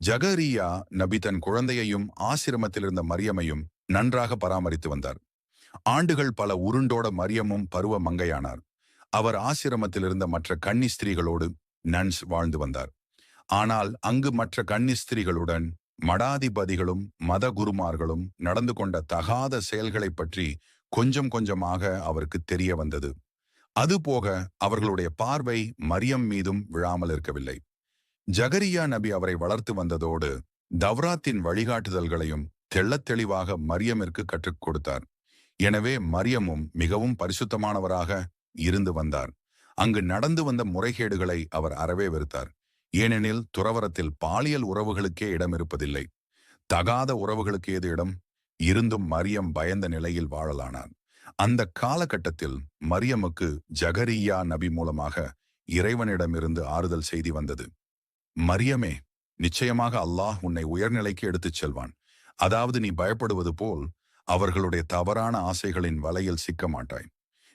ஜகரியா நபி தன் குழந்தையையும் ஆசிரமத்தில் இருந்த மரியமையும் நன்றாக பராமரித்து வந்தார். ஆண்டுகள் பல உருண்டோட மரியமும் பருவ மங்கையானார். அவர் ஆசிரமத்தில் இருந்த மற்ற கன்னி ஸ்திரீகளோடு நன்ஸ் வாழ்ந்து வந்தார். ஆனால் அங்கு மற்ற கன்னி ஸ்திரீகளுடன் மடாதிபதிகளும் மத குருமார்களும் நடந்து கொண்ட தகாத செயல்களைப் பற்றி கொஞ்சம் கொஞ்சமாக அவருக்கு தெரிய வந்தது. அதுபோக அவர்களுடைய பார்வை மரியம் மீதும் விழாமல் இருக்கவில்லை ஜகரியா நபி அவரை வளர்த்து வந்ததோடு தவ்ராத்தின் வழிகாட்டுதல்களையும் தெள்ளத் தெளிவாக மரியமிற்கு கற்றுக் கொடுத்தார். எனவே மரியமும் மிகவும் பரிசுத்தமானவராக இருந்து வந்தார். அங்கு நடந்து வந்த முறைகேடுகளை அவர் அறவே வெறுத்தார். ஏனெனில் துறவரத்தில் பாலியல் உறவுகளுக்கே இடம் இருப்பதில்லை தகாத உறவுகளுக்கு ஏது இடம்? இருந்தும் மரியம் பயந்த நிலையில் வாழலானார். அந்த காலகட்டத்தில் மரியமுக்கு ஜகரியா நபி மூலமாக இறைவனிடமிருந்து ஆறுதல் செய்தி வந்தது. மரியமே நிச்சயமாக அல்லாஹ் உன்னை உயர்நிலைக்கு எடுத்துச் செல்வான். அதாவது நீ பயப்படுவது போல் அவர்களுடைய தவறான ஆசைகளின் வலையில் சிக்க மாட்டாய்.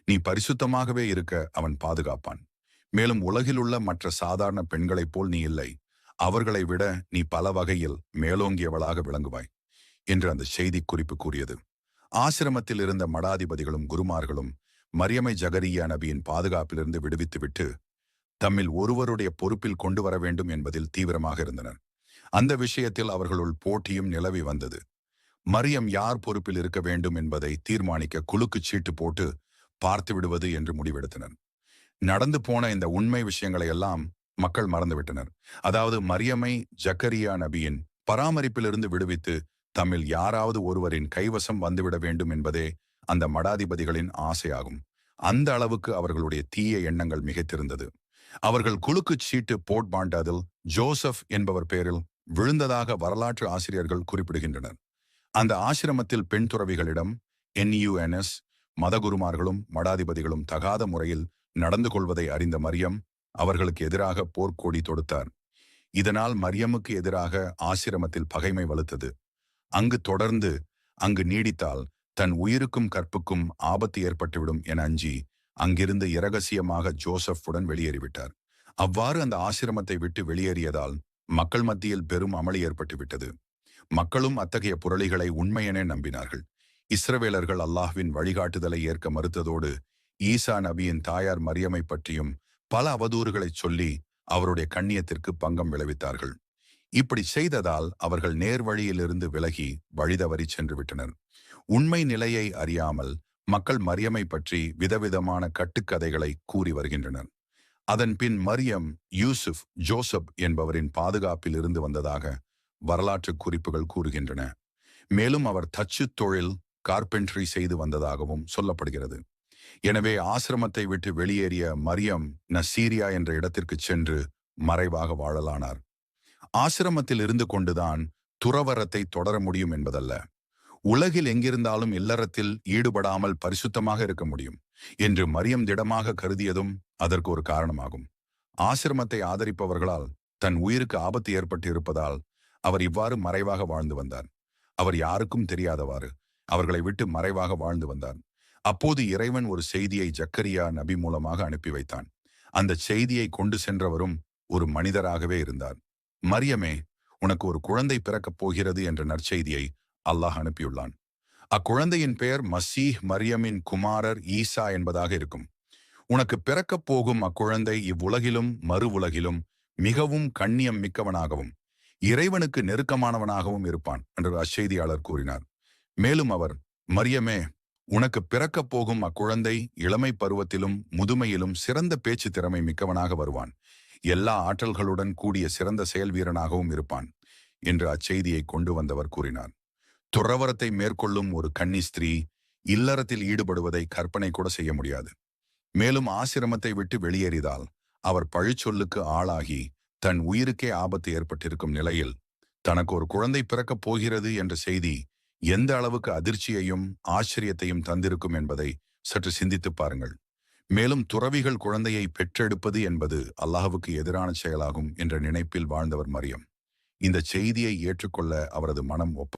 நீ பரிசுத்தமாகவே இருக்க அவன் பாதுகாப்பான். மேலும் உலகிலுள்ள மற்ற சாதாரண பெண்களைப் போல் நீ இல்லை. அவர்களை விட நீ பல வகையில் மேலோங்கியவளாக விளங்குவாய் என்று அந்த செய்தி குறிப்பு கூறியது. ஆசிரமத்தில் இருந்த மடாதிபதிகளும் குருமார்களும் மரியமை ஜகரியா நபியின் பாதுகாப்பிலிருந்து விடுவித்துவிட்டு தம்மில் ஒருவருடைய பொறுப்பில் கொண்டு வர வேண்டும் என்பதில் தீவிரமாக இருந்தனர். அந்த விஷயத்தில் அவர்களுள் போட்டியும் நிலவி வந்தது. மரியம் யார் பொறுப்பில் இருக்க வேண்டும் என்பதை தீர்மானிக்க குலுக்கு சீட்டு போட்டு பார்த்து விடுவது என்று முடிவெடுத்தனர். நடந்து போன இந்த உண்மை விஷயங்களை எல்லாம் மக்கள் மறந்துவிட்டனர். அதாவது மரியமை ஜக்கரியா நபியின் பராமரிப்பிலிருந்து விடுவித்து தம்மில் யாராவது ஒருவரின் கைவசம் வந்துவிட வேண்டும் என்பதே அந்த மடாதிபதிகளின் ஆசையாகும். அந்த அளவுக்கு அவர்களுடைய தீய எண்ணங்கள் மிகைத்திருந்தது. அவர்கள் குலுக்குச் சீட்டு போட்பாண்டதில் ஜோசப் என்பவர் பெயரில் விழுந்ததாக வரலாற்று ஆசிரியர்கள் குறிப்பிடுகின்றனர். அந்த ஆசிரமத்தில் பெண் துறவிகளிடம் என்யுஎன்எஸ் மதகுருமார்களும் மடாதிபதிகளும் தகாத முறையில் நடந்து கொள்வதை அறிந்த மரியம் அவர்களுக்கு எதிராக போர்க்கோடி தொடுத்தார். இதனால் மரியமுக்கு எதிராக ஆசிரமத்தில் பகைமை வலுத்தது. அங்கு தொடர்ந்து அங்கு நீடித்தால் தன் உயிருக்கும் கற்புக்கும் ஆபத்து ஏற்பட்டுவிடும் என அஞ்சி அங்கிருந்து இரகசியமாக ஜோசப்புடன் வெளியேறிவிட்டார். அவ்வாறு அந்த ஆசிரமத்தை விட்டு வெளியேறியதால் மக்கள் மத்தியில் பெரும் அமளி ஏற்பட்டுவிட்டது மக்களும் அத்தகைய புரளிகளை உண்மையென நம்பினார்கள். இஸ்ரவேலர்கள் அல்லாஹ்வின் வழிகாட்டுதலை ஏற்க மறுத்ததோடு ஈசா நபியின் தாயார் மரியமை பற்றியும் பல அவதூறுகளைச் சொல்லி அவருடைய கண்ணியத்திற்கு பங்கம் விளைவித்தார்கள். இப்படி செய்ததால் அவர்கள் நேர்வழியிலிருந்து விலகி வழிதவறி சென்று விட்டனர். உண்மை நிலையை அறியாமல் மக்கள் மரியமை பற்றி விதவிதமான கட்டுக்கதைகளை கூறி வருகின்றனர். அதன் பின் மரியம் யூசுப் ஜோசப் என்பவரின் பாதுகாப்பில் இருந்து வந்ததாக வரலாற்று குறிப்புகள் கூறுகின்றன. மேலும் அவர் தச்சு தொழில் கார்பென்ட்ரி செய்து வந்ததாகவும் சொல்லப்படுகிறது. எனவே ஆசிரமத்தை விட்டு வெளியேறிய மரியம் நசீரியா என்ற இடத்திற்கு சென்று மறைவாக வாழலானார். ஆசிரமத்தில் இருந்து கொண்டுதான் துறவரத்தை தொடர முடியும் என்பதல்ல. உலகில் எங்கிருந்தாலும் இல்லறத்தில் ஈடுபடாமல் பரிசுத்தமாக இருக்க முடியும் என்று மரியம் திடமாக கருதியதும் அதற்கு ஒரு காரணமாகும். ஆசிரமத்தை ஆதரிப்பவர்களால் தன் உயிருக்கு ஆபத்து ஏற்பட்டு இருப்பதால் அவர் இவ்வாறு மறைவாக வாழ்ந்து வந்தார். அவர் யாருக்கும் தெரியாதவாறு அவர்களை விட்டு மறைவாக வாழ்ந்து வந்தார். அப்போது இறைவன் ஒரு செய்தியை ஜக்கரியா நபி மூலமாக அனுப்பி வைத்தான். அந்த செய்தியை கொண்டு சென்றவரும் ஒரு மனிதராகவே இருந்தார். மரியமே உனக்கு ஒரு குழந்தை பிறக்கப் போகிறது என்ற நற்செய்தியை அல்லாஹ் அனுப்பியுள்ளான். அக்குழந்தையின் பெயர் மசீஹ் மரியமின் குமாரர் ஈசா என்பதாக இருக்கும். உனக்கு பிறக்கப் போகும் அக்குழந்தை இவ்வுலகிலும் மறு உலகிலும் மிகவும் கண்ணியம் மிக்கவனாகவும் இறைவனுக்கு நெருக்கமானவனாகவும் இருப்பான் என்று அச்செய்தியாளர் கூறினார். மேலும் அவர் மரியமே உனக்கு பிறக்கப் போகும் அக்குழந்தை இளமை பருவத்திலும் முதுமையிலும் சிறந்த பேச்சு திறமை மிக்கவனாக வருவான். எல்லா ஆற்றல்களுடன் கூடிய சிறந்த செயல் வீரனாகவும் இருப்பான் என்று அச்செய்தியை கொண்டு வந்தவர் கூறினார். துறவரத்தை மேற்கொள்ளும் ஒரு கன்னி ஸ்திரீ இல்லறத்தில் ஈடுபடுவதை கற்பனை கூட செய்ய முடியாது. மேலும் ஆசிரமத்தை விட்டு வெளியேறிதால் அவர் பழிச்சொல்லுக்கு ஆளாகி தன் உயிருக்கே ஆபத்து ஏற்பட்டிருக்கும் நிலையில் தனக்கு ஒரு குழந்தை பிறக்கப் போகிறது என்ற செய்தி எந்த அளவுக்கு அதிர்ச்சியையும் ஆச்சரியத்தையும் தந்திருக்கும் என்பதை சற்று சிந்தித்துப் பாருங்கள். மேலும் துறவிகள் குழந்தையை பெற்றெடுப்பது என்பது அல்லாஹுக்கு எதிரான செயலாகும் என்ற நினைப்பில் வாழ்ந்தவர் மரியம். இந்த செய்தியை ஏற்றுக்கொள்ள அவரது மனம் ஒப்ப